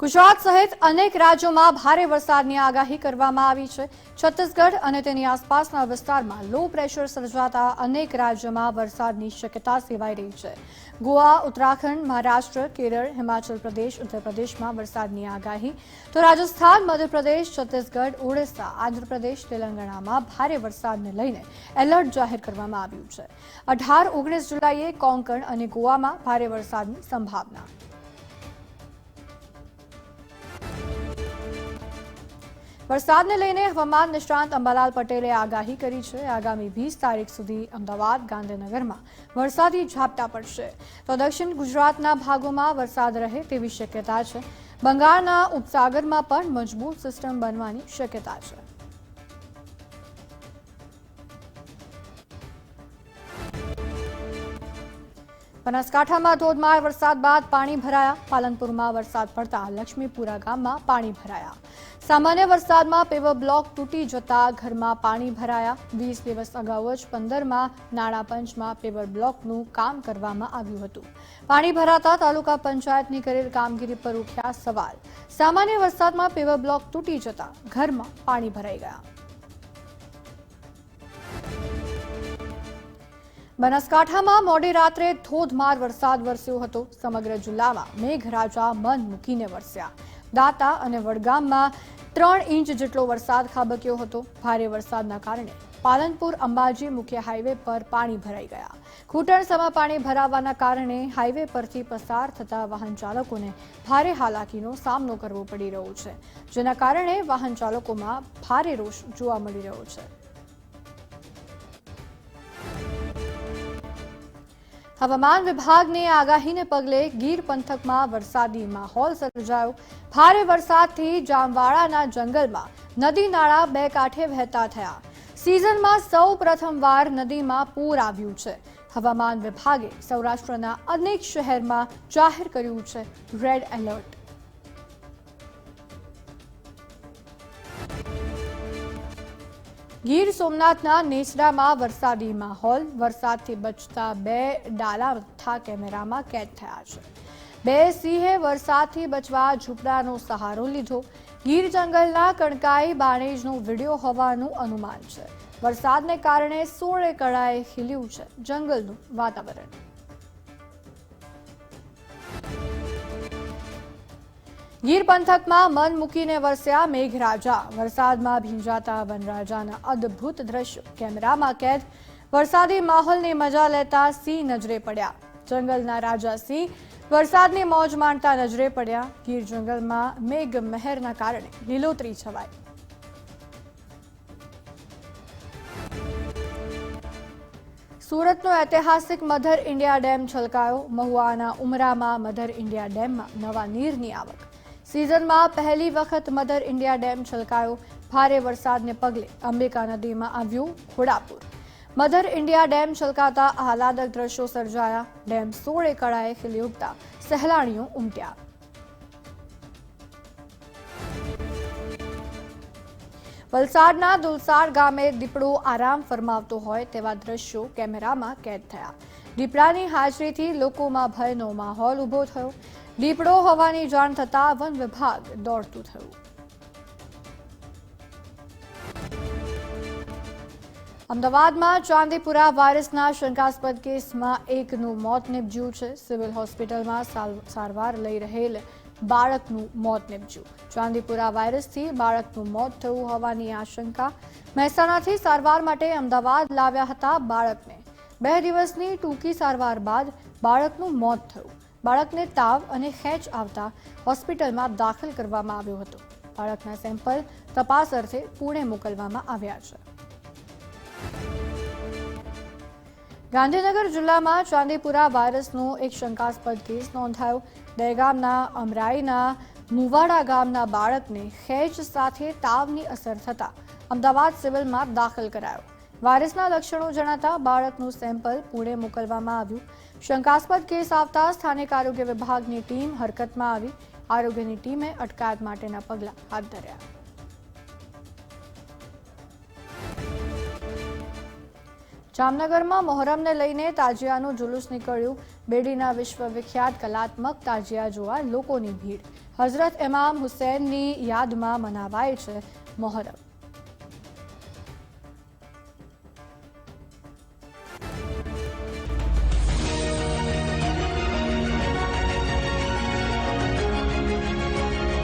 ગુજરાત સહિત અનેક રાજ્યોમાં ભારે વરસાદની આગાહી કરવામાં આવી છે. છત્તીસગઢ અને તેની આસપાસના વિસ્તારમાં લો પ્રેશર સર્જાતા અનેક રાજ્યોમાં વરસાદની શક્યતા સેવાઈ રહી છે. ગોવા, ઉત્તરાખંડ, મહારાષ્ટ્ર, કેરળ, હિમાચલ પ્રદેશ ઉત્તર પ્રદેશમાં વરસાદની આગાહી. તો રાજસ્થાન, મધ્યપ્રદેશ, છત્તીસગઢ, ઓડિશા, આંધ્રપ્રદેશ, તેલંગાણામાં ભારે વરસાદને લઈને એલર્ટ જાહેર કરવામાં આવ્યું છે. અઢાર, ઓગણીસ જુલાઈએ કોંકણ અને ગોવામાં ભારે વરસાદની સંભાવના વરસાદને લઈને હવામાન નિષ્ણાંત અંબાલાલ પટેલે આગાહી કરી છે. આગામી વીસ તારીખ સુધી અમદાવાદ, ગાંધીનગરમાં વરસાદી ઝાપટા પડશે. તો દક્ષિણ ગુજરાતના ભાગોમાં વરસાદ રહે તેવી શક્યતા છે. બંગાળના ઉપસાગરમાં પણ મજબૂત સિસ્ટમ બનવાની શક્યતા છે. બનાસકાંઠામાં ધોધમાર વરસાદ બાદ પાણી ભરાયા. પાલનપુરમાં વરસાદ પડતા લક્ષ્મીપુરા ગામમાં પાણી ભરાયા. સામાન્ય વરસાદમાં પેવર બ્લોક તૂટી જતા ઘરમાં પાણી ભરાયા. વીસ દિવસ અગાઉ જ પંદરમાં નાણાં પંચમાં પેવર બ્લોકનું કામ કરવામાં આવ્યું હતું. પાણી ભરાતા તાલુકા પંચાયતની કરેલ કામગીરી પર ઉઠ્યા સવાલ. સામાન્ય વરસાદમાં પેવર બ્લોક તૂટી જતા ઘરમાં પાણી ભરાઈ ગયા. બનાસકાંઠામાં મોડી રાત્રે ધોધમાર વરસાદ વરસ્યો હતો. સમગ્ર જિલ્લામાં મેઘરાજા મન મૂકીને વરસ્યા. દાતા અને વડગામમાં ત્રણ ઇંચ જેટલો વરસાદ ખાબક્યો હતો. ભારે વરસાદના કારણે પાલનપુર, અંબાજી મુખ્ય હાઈવે પર પાણી ભરાઈ ગયા. ઘૂંટણસમાં પાણી ભરાવાના કારણે હાઈવે પરથી પસાર થતા વાહન ચાલકોને ભારે હાલાકીનો સામનો કરવો પડી રહ્યો છે, જેના કારણે વાહન ચાલકોમાં ભારે રોષ જોવા મળી રહ્યો છે. હવામાન વિભાગની આગાહીને પગલે ગીર પંથકમાં વરસાદી માહોલ સર્જાયો. ભારે વરસાદથી જામવાળાના જંગલમાં નદી નાળા બે કાંઠે વહેતા થયા. સિઝનમાં સૌ પ્રથમવાર નદીમાં પૂર આવ્યું છે. હવામાન વિભાગે સૌરાષ્ટ્રના અનેક શહેરમાં જાહેર કર્યું છે. રેડ એલર્ટ ગીર સોમનાથના નેસડામાં વરસાદી માહોલ વરસાદથી બચતા બે ડાલાથા કેમેરામાં કેદ થયા છે. બે સિંહે વરસાદથી બચવા ઝૂંપડાનો સહારો લીધો. ગીર જંગલના કણકાઈ બાણેજનો વીડિયો હોવાનું અનુમાન છે. વરસાદને કારણે સોળે કળાએ ખીલ્યું છે જંગલનું વાતાવરણ. ગીર પંથકમાં મન મૂકીને વરસ્યા મેઘરાજા. વરસાદમાં ભીંજાતા વનરાજાના અદ્ભુત દ્રશ્યો. કેમેરામાં કેદ. વરસાદી માહોલની મજા લેતા સિંહ નજરે પડ્યા. જંગલના રાજા સિંહ વરસાદની મોજ માણતા નજરે પડ્યા. ગીર જંગલમાં મેઘ મહેરના કારણે લીલોતરી છવાઈ. સુરતનો ઐતિહાસિક મધર ઇન્ડિયા ડેમ છલકાયો. મહુવાના ઉમરામાં મધર ઇન્ડિયા ડેમમાં નવા નીરની આવક. સિઝનમાં પહેલી વખત મધર ઇન્ડિયા ડેમ છલકાયો. ભારે વરસાદને પગલે અંબિકા નદીમાં આવ્યું ખોડાપુર. મધર ઇન્ડિયા ડેમ છલકાતા આહલાદક દ્રશ્યો સર્જાયા. ડેમ સોળે કળાએ ખીલી ઉઠતા સહેલાણીઓ ઉમટ્યા. વલસાડના દુલસાડ ગામે દીપડો આરામ ફરમાવતો હોય તેવા દ્રશ્યો કેમેરામાં કેદ થયા. દીપડાની હાજરીથી લોકોમાં ભયનો માહોલ ઊભો થયો. દીપડો હોવાની જાણ થતાં વન વિભાગ દોડતું થયું. અમદાવાદમાં ચાંદીપુરા વાયરસના શંકાસ્પદ કેસમાં એકનું મોત નીપજ્યું છે. સિવિલ હોસ્પિટલમાં સારવાર લઈ રહેલ બાળકનું મોત નીપજ્યું. ચાંદીપુરા વાયરસથી બાળકનું મોત થયું હોવાની આશંકા. મહેસાણાથી સારવાર માટે અમદાવાદ લાવ્યા હતા બાળકને. બે દિવસની ટૂંકી સારવાર બાદ બાળકનું મોત થયું. બાળકને તાવ અને ખેંચ આવતા હોસ્પિટલમાં દાખલ કરવામાં આવ્યો હતો. બાળકના સેમ્પલ તપાસ અર્થે પુણે મોકલવામાં આવ્યા છે. ગાંધીનગર જિલ્લામાં ચાંદીપુરા વાયરસનો એક શંકાસ્પદ કેસ નોંધાયો. દહેગામના અમરાઈના મુવાડા ગામના બાળકને ખેંચ સાથે તાવની અસર થતા અમદાવાદ સિવિલમાં દાખલ કરાયો. વાયરસના લક્ષણો જણાતા બાળકનું સેમ્પલ પુણે મોકલવામાં આવ્યું. શંકાસ્પદ કેસ આવતા સ્થાનિક આરોગ્ય વિભાગની ટીમ હરકતમાં આવી. આરોગ્યની ટીમે અટકાયત માટેના પગલાં હાથ ધર્યા. જામનગરમાં મોહરમને લઈને તાજિયાનું જુલુસ નીકળ્યું. બેડીના વિશ્વવિખ્યાત કલાત્મક તાજિયા જોવા લોકોની ભીડ. હઝરત ઇમામ હુસૈનની યાદમાં મનાવાય છે મોહરમ.